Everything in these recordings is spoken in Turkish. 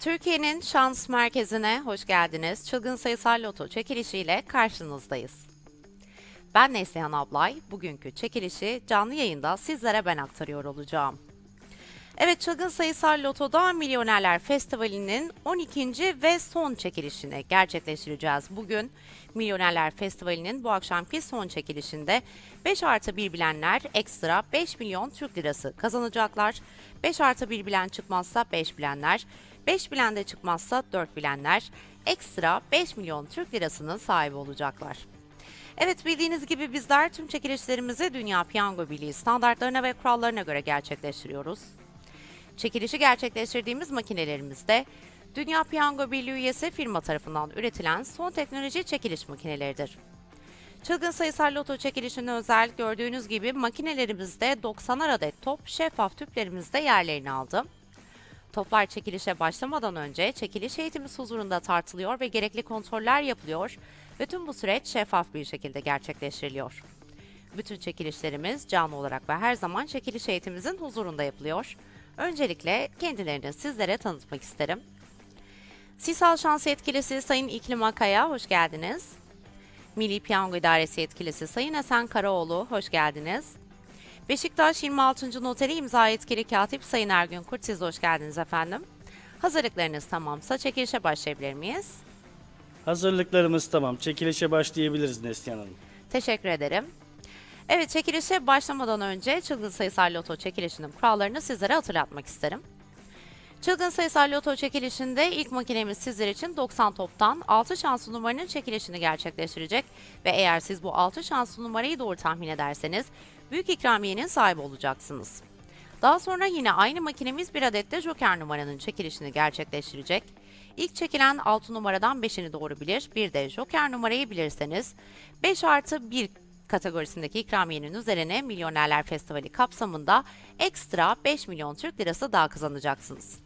Türkiye'nin şans merkezine hoş geldiniz. Çılgın sayısal loto çekilişiyle karşınızdayız. Ben Neslihan Ablay. Bugünkü çekilişi canlı yayında sizlere ben aktarıyor olacağım. Evet Çılgın Sayısal Loto'da Milyonerler Festivali'nin 12. ve son çekilişini gerçekleştireceğiz. Bugün Milyonerler Festivali'nin bu akşamki son çekilişinde 5 artı 1 bilenler ekstra 5 milyon Türk lirası kazanacaklar. 5 artı 1 bilen çıkmazsa 5 bilenler, 5 bilen de çıkmazsa 4 bilenler ekstra 5 milyon Türk lirasının sahibi olacaklar. Evet bildiğiniz gibi bizler tüm çekilişlerimizi Dünya Piyango Birliği standartlarına ve kurallarına göre gerçekleştiriyoruz. Çekilişi gerçekleştirdiğimiz makinelerimizde Dünya Piyango Birliği üyesi firma tarafından üretilen son teknoloji çekiliş makineleridir. Çılgın sayısal loto çekilişine özel gördüğünüz gibi makinelerimizde 90 adet top şeffaf tüplerimizde yerlerini aldı. Toplar çekilişe başlamadan önce çekiliş eğitimiz huzurunda tartılıyor ve gerekli kontroller yapılıyor ve tüm bu süreç şeffaf bir şekilde gerçekleştiriliyor. Bütün çekilişlerimiz canlı olarak ve her zaman çekiliş eğitimimizin huzurunda yapılıyor. Öncelikle kendilerini sizlere tanıtmak isterim. Sisal Şans Yetkilisi Sayın İklim Akaya, hoş geldiniz. Milli Piyango İdaresi Yetkilisi Sayın Esen Karaoğlu, hoş geldiniz. Beşiktaş 26. Noteri imza yetkili katip Sayın Ergün Kurt, siz hoş geldiniz efendim. Hazırlıklarınız tamamsa çekilişe başlayabilir miyiz? Hazırlıklarımız tamam. Çekilişe başlayabiliriz Neslihan Hanım. Teşekkür ederim. Evet çekilişe başlamadan önce çılgın sayısal loto çekilişinin kurallarını sizlere hatırlatmak isterim. Çılgın sayısal loto çekilişinde ilk makinemiz sizler için 90 toptan 6 şanslı numaranın çekilişini gerçekleştirecek ve eğer siz bu 6 şanslı numarayı doğru tahmin ederseniz büyük ikramiyenin sahibi olacaksınız. Daha sonra yine aynı makinemiz bir adet de joker numaranın çekilişini gerçekleştirecek. İlk çekilen 6 numaradan 5'ini doğru bilir, bir de joker numarayı bilirseniz 5 artı 1 kategorisindeki ikramiyenin üzerine Milyonerler Festivali kapsamında ekstra 5 milyon Türk lirası daha kazanacaksınız.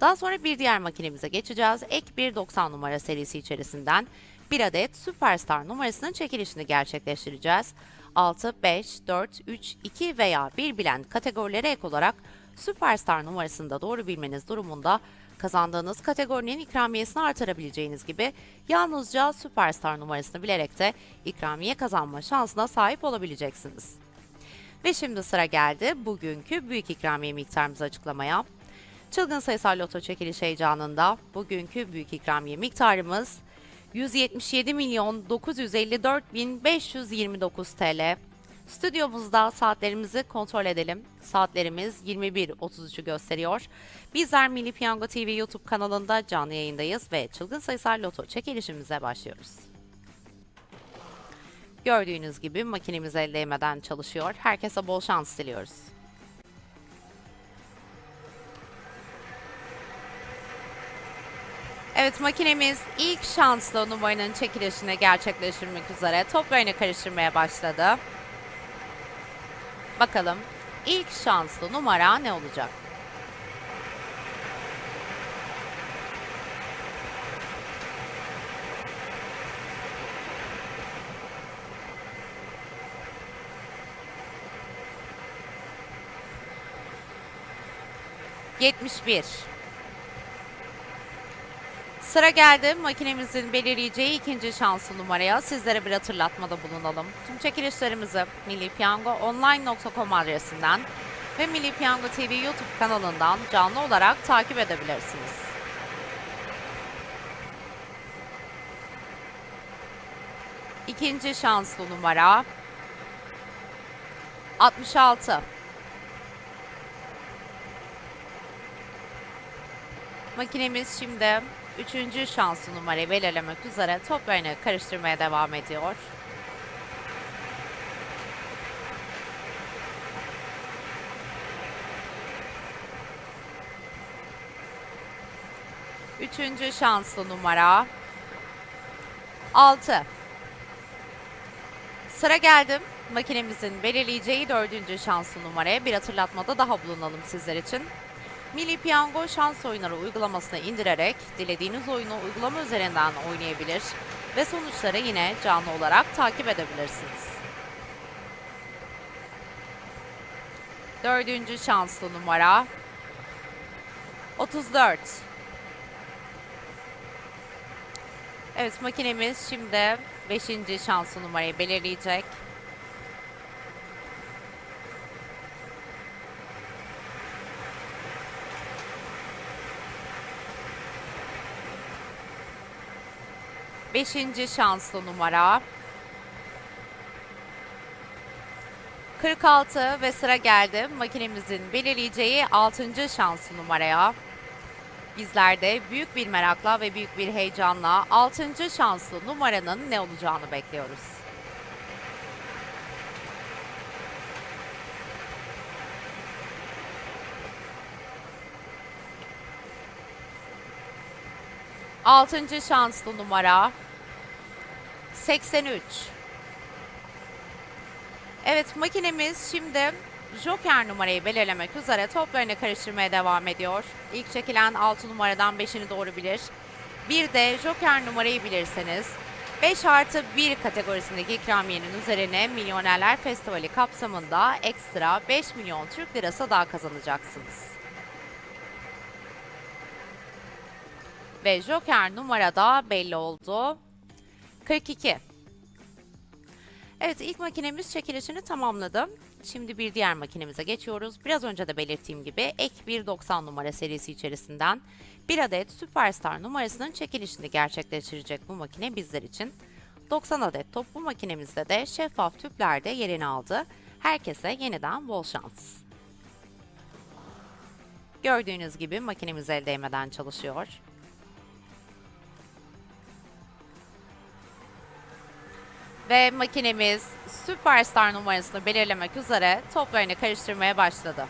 Daha sonra bir diğer makinemize geçeceğiz. Ek bir 90 numara serisi içerisinden bir adet Superstar numarasının çekilişini gerçekleştireceğiz. 6, 5, 4, 3, 2 veya 1 bilen kategorilere ek olarak Superstar numarasını da doğru bilmeniz durumunda kazandığınız kategorinin ikramiyesini artırabileceğiniz gibi yalnızca Superstar numarasını bilerek de ikramiye kazanma şansına sahip olabileceksiniz. Ve şimdi sıra geldi bugünkü büyük ikramiye miktarımızı açıklamaya. Çılgın sayısal loto çekiliş heyecanında bugünkü büyük ikramiye miktarımız 177 milyon 954 bin 529 TL. Stüdyomuzda saatlerimizi kontrol edelim. Saatlerimiz 21.33'ü gösteriyor. Bizler Milli Piyango TV YouTube kanalında canlı yayındayız ve çılgın sayısal loto çekilişimize başlıyoruz. Gördüğünüz gibi makinemiz el değmeden çalışıyor. Herkese bol şans diliyoruz. Evet makinemiz ilk şanslı numaranın çekilişini gerçekleştirmek üzere toplarını karıştırmaya başladı. Bakalım ilk şanslı numara ne olacak? Yetmiş bir. Sıra geldi makinemizin belirleyeceği ikinci şanslı numaraya. Sizlere bir hatırlatmada bulunalım. Tüm çekilişlerimizi millipiyangoonline.com adresinden ve Milli Piyango TV YouTube kanalından canlı olarak takip edebilirsiniz. İkinci şanslı numara 66. Makinemiz şimdi üçüncü şanslı numarayı belirlemek üzere toplarını karıştırmaya devam ediyor. Üçüncü şanslı numara 6. Sıra geldim. Makinemizin belirleyeceği dördüncü şanslı numaraya bir hatırlatmada daha bulunalım sizler için. Milli Piyango şans oyunları uygulamasını indirerek dilediğiniz oyunu uygulama üzerinden oynayabilir ve sonuçları yine canlı olarak takip edebilirsiniz. Dördüncü şanslı numara 34. Evet makinemiz şimdi 5. şanslı numarayı belirleyecek. Beşinci şanslı numara. 46 ve sıra geldi makinemizin belirleyeceği 6. şanslı numaraya. Bizler de büyük bir merakla ve büyük bir heyecanla 6. şanslı numaranın ne olacağını bekliyoruz. Altıncı şanslı numara 83. Evet makinemiz şimdi Joker numarayı belirlemek üzere toplarını karıştırmaya devam ediyor. İlk çekilen 6 numaradan 5'ini doğru bilir. Bir de Joker numarayı bilirseniz 5 artı 1 kategorisindeki ikramiyenin üzerine Milyonerler Festivali kapsamında ekstra 5 milyon Türk lirası daha kazanacaksınız. Ve Joker numarada belli oldu. 42. Evet ilk makinemiz çekilişini tamamladı. Şimdi bir diğer makinemize geçiyoruz. Biraz önce de belirttiğim gibi ek 190 numara serisi içerisinden bir adet Superstar numarasının çekilişini gerçekleştirecek bu makine bizler için. 90 adet top bu makinemizde de şeffaf tüplerde yerini aldı. Herkese yeniden bol şans. Gördüğünüz gibi makinemiz el değmeden çalışıyor. Ve makinemiz Superstar numarasını belirlemek üzere toplarını karıştırmaya başladı.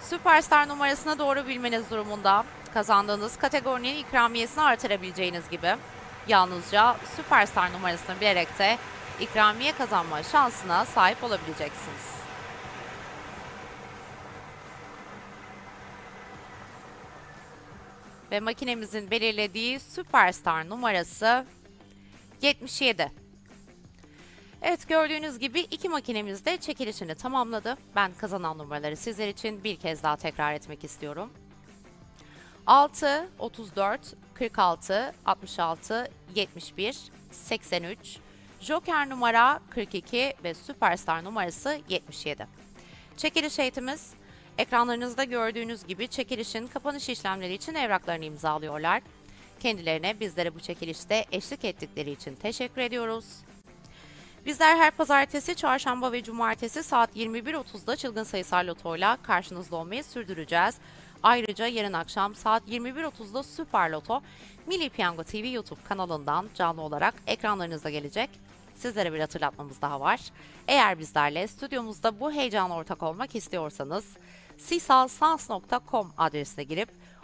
Superstar numarasına doğru bilmeniz durumunda kazandığınız kategorinin ikramiyesini artırabileceğiniz gibi yalnızca Superstar numarasını bilerek de ikramiye kazanma şansına sahip olabileceksiniz. Ve makinemizin belirlediği Superstar numarası 77. Evet gördüğünüz gibi iki makinemiz de çekilişini tamamladı. Ben kazanan numaraları sizler için bir kez daha tekrar etmek istiyorum. 6, 34, 46, 66, 71, 83, Joker numara 42 ve Superstar numarası 77. Çekiliş eğitimiz ekranlarınızda gördüğünüz gibi çekilişin kapanış işlemleri için evraklarını imzalıyorlar. Kendilerine bizlere bu çekilişte eşlik ettikleri için teşekkür ediyoruz. Bizler her pazartesi, çarşamba ve cumartesi saat 21.30'da çılgın sayısal lotoyla karşınızda olmayı sürdüreceğiz. Ayrıca yarın akşam saat 21.30'da Süper Loto Milli Piyango TV YouTube kanalından canlı olarak ekranlarınızda gelecek. Sizlere bir hatırlatmamız daha var. Eğer bizlerle stüdyomuzda bu heyecana ortak olmak istiyorsanız sisalsans.com adresine girip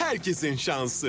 herkesin şansı.